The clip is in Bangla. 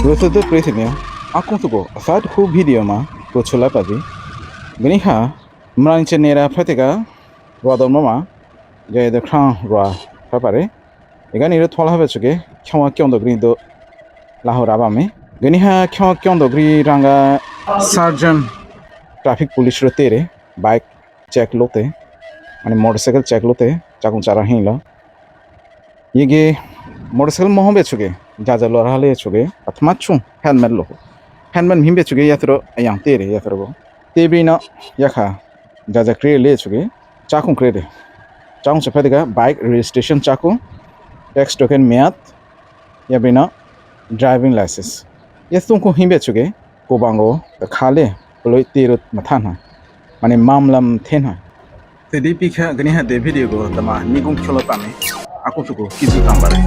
so the president akung tu ko asat hu video ma ko chola pa bi gani ha mran nera ro mama je the crown ro pa pare এখানে এটা থলা হবে চুকে খেওয়া কিয়ন দগ্রি দো লাহোর আবামে গনি হা খেওয়া কিয়ন দগ্রি রাঙ্গা সার্জন ট্রাফিক পুলিশ র তেরে বাইক চেক লোতে মানে মোটরসাইকেল চেক লোতে চাকুন চারা হিল মোটরসাইকেল মহম বেচুগে যা যা লড়া হলে চুগে আথমা চুং হেলমেট লো হেলমেট হিম বেচুগে ইয়াতর আয়াং তেরে ইয়াতর গো তেবি না ইয়াখা যা যা ক্রে লে চুগে চাকুন ক্রে রে চাকুন সেফাদিকা বাইক রেজিস্ট্রেশন চাকুন ট্যাক্স টোকেন মেয়াদ ইয়াবিনা ড্রাইভিং লাইসেন্স ইয়াস তুমকো হিমবে চুগে কোবাঙ্গো খালে লই তিরুত মাথান হয় মানে মামলাম থেন হয় তেদি পিখা গনি হা দে ভিডিও গো তমা নিগুম চলো পামে চুকো কিছু কামবারে